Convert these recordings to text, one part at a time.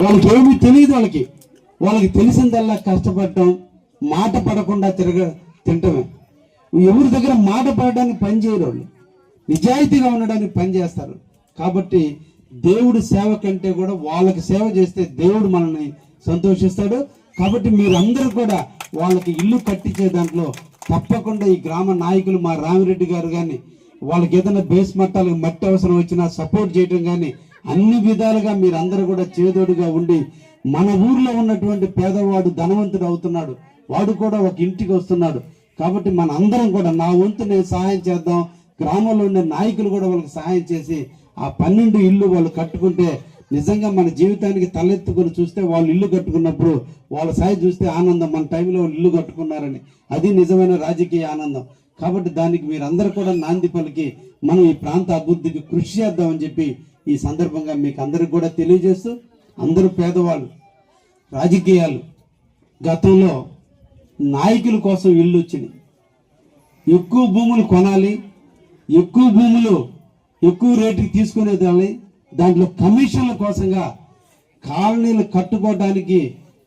వాళ్ళకి ఏమీ తెలియదు వాళ్ళకి. వాళ్ళకి తెలిసిందల్లా కష్టపడటం మాట పడకుండా తిరగ తింటమే. ఎవరి దగ్గర మాట పడడానికి పని చేయరు వాళ్ళు. నిజాయితీగా ఉండడానికి పని చేస్తారు. కాబట్టి దేవుడి సేవ కంటే కూడా వాళ్ళకి సేవ చేస్తే దేవుడు మనల్ని సంతోషిస్తాడు. కాబట్టి మీరందరూ కూడా వాళ్ళకి ఇల్లు కట్టించే దాంట్లో తప్పకుండా ఈ గ్రామ నాయకులు మా రామిరెడ్డి గారు కానీ వాళ్ళకి ఏదైనా బేస్ మట్టాలకు మట్టి అవసరం వచ్చినా సపోర్ట్ చేయడం కానీ అన్ని విధాలుగా మీరందరూ కూడా చేదోడుగా ఉండి మన ఊర్లో ఉన్నటువంటి పేదవాడు ధనవంతుడు అవుతున్నాడు. వాడు కూడా ఒక ఇంటికి వస్తున్నాడు. కాబట్టి మన అందరం కూడా నా వంతు నేను సహాయం చేద్దాం. గ్రామంలో ఉండే నాయకులు కూడా వాళ్ళకి సహాయం చేసి ఆ పన్నెండు ఇల్లు వాళ్ళు కట్టుకుంటే నిజంగా మన జీవితానికి తలెత్తుకొని చూస్తే వాళ్ళు ఇల్లు కట్టుకున్నప్పుడు వాళ్ళ సాయి చూస్తే ఆనందం. మన టైంలో వాళ్ళు ఇల్లు కట్టుకున్నారని. అది నిజమైన రాజకీయ ఆనందం. కాబట్టి దానికి మీరందరూ కూడా నాంది పలికి మనం ఈ ప్రాంత అభివృద్ధికి కృషి చేద్దామని చెప్పి ఈ సందర్భంగా మీకు అందరికి కూడా తెలియజేస్తూ అందరూ పేదవాళ్ళు రాజకీయాలు గతంలో నాయకుల కోసం ఇల్లు వచ్చింది ఎక్కువ భూములు కొనాలి ఎక్కువ భూములు ఎక్కువ రేటుకి తీసుకునేదాన్ని దాంట్లో కమిషన్ల కోసంగా కాలనీలు కట్టుకోవడానికి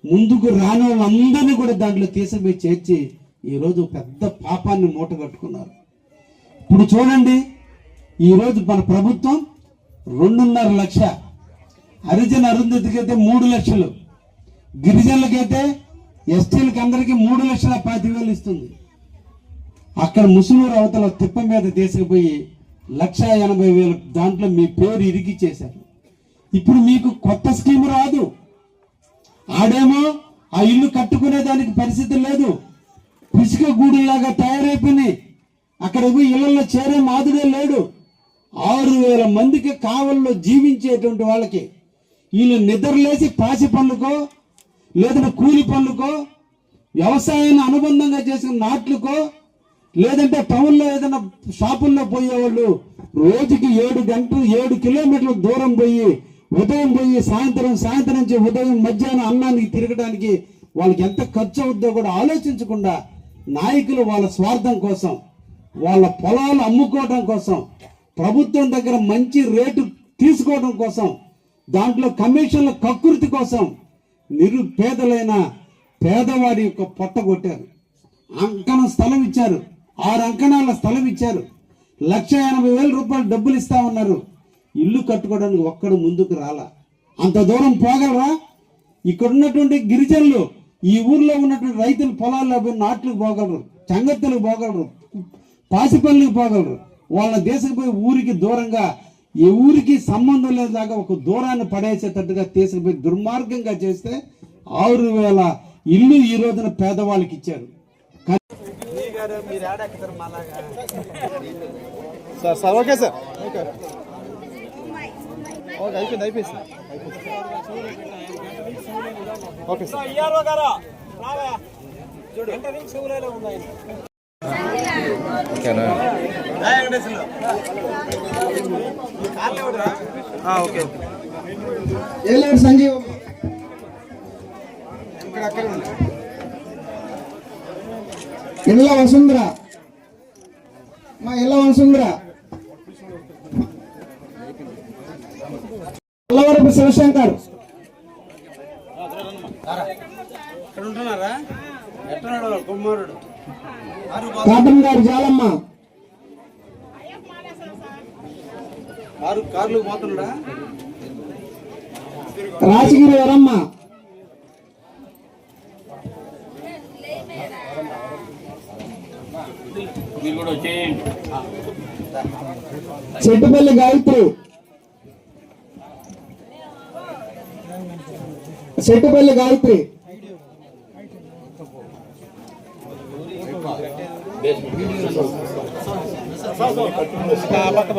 ముందుకు రాని వాళ్ళందరినీ కూడా దాంట్లో తీసుకుపోయి చేర్చి ఈరోజు పెద్ద పాపాన్ని మూట కట్టుకున్నారు. ఇప్పుడు చూడండి ఈరోజు మన ప్రభుత్వం రెండున్నర లక్ష హరిజన అరుంధతికి అయితే మూడు లక్షలు గిరిజనులకైతే ఎస్టీలకి అందరికీ మూడు లక్షల పాతి వేలు ఇస్తుంది. అక్కడ ముసునూరు అవతల తిప్ప మీద తీసుకుపోయి లక్ష ఎనభై వేలు దాంట్లో మీ పేరు ఇరిగి చేశారు. ఇప్పుడు మీకు కొత్త స్కీమ్ రాదు. ఆడేమో ఆ ఇల్లు కట్టుకునే దానికి పరిస్థితి లేదు. పిసుక గూడులాగా తయారైపోయినాయి అక్కడ పోయి ఇళ్ళలో చేరే మాదిరే లేడు. ఆరు వేల మందికి కావల్లో జీవించేటువంటి వాళ్ళకి వీళ్ళు నిద్రలేసి పాసి పనులకో లేదంటే కూలి పనులకో వ్యవసాయాన్ని అనుబంధంగా చేసిన నాట్లకో లేదంటే టౌన్లో ఏదైనా షాపుల్లో పోయేవాళ్ళు రోజుకి ఏడు గంటలు ఏడు కిలోమీటర్ల దూరం పోయి ఉదయం పోయి సాయంత్రం సాయంత్రం నుంచి ఉదయం మధ్యాహ్నం అన్నానికి తిరగడానికి వాళ్ళకి ఎంత ఖర్చు అవుద్దో కూడా ఆలోచించకుండా నాయకులు వాళ్ళ స్వార్థం కోసం వాళ్ళ పొలాలు అమ్ముకోవడం కోసం ప్రభుత్వం దగ్గర మంచి రేటు తీసుకోవడం కోసం దాంట్లో కమిషన్ల కకృతి కోసం నిరుపేదలైన పేదవాడి యొక్క పొట్ట కొట్టారు. అంకణం స్థలం ఇచ్చారు. ఆరు అంకణాల స్థలం ఇచ్చారు. లక్ష ఎనభై వేల రూపాయలు డబ్బులు ఇస్తా ఉన్నారు. ఇల్లు కట్టుకోవడానికి ఒక్కడు ముందుకు రాలా. అంత దూరం పోగలరా? ఇక్కడ ఉన్నటువంటి గిరిజనులు ఈ ఊర్లో ఉన్నటువంటి రైతులు పొలాల్లో పోయి నాట్లకు పోగలరు చంగత్తలకు పోగలరు పాసిపల్లికి పోగలరు. వాళ్ళ దేశం పోయి ఊరికి దూరంగా ఏ ఊరికి సంబంధం లేదాకా ఒక దూరాన్ని పడేసేటట్టుగా తీసుకుపోయి దుర్మార్గంగా చేస్తే ఆరు వేల ఇల్లు ఈ రోజున పేదవాళ్ళకి ఇచ్చారు. Sir sir okay sir. Okay okay అయిపోయింది అయిపోయింది సార్. Okay sir. ఓకేనా ఓకే ఓకే ఏలేడు సంజీవ్. ఇక్కడ అక్కడ ఉంది. ఇళ్ళ వసుంధర. మా ఇళ్ళ వసుంధర. అల్లవరపు శివశంకర్. ఇక్కడ ఉంటున్నారా ఎట్టున్నాడు కుమారుడు కాటన్ గారు జాలమ్మ కారు కార్లు పోతున్నాడా? రాజగిరి వరమ్మ మీరు కూడా వచ్చేయండి. చెట్టుపల్లి గాయత్రి. చెట్టుపల్లి గాయత్రి. పక్క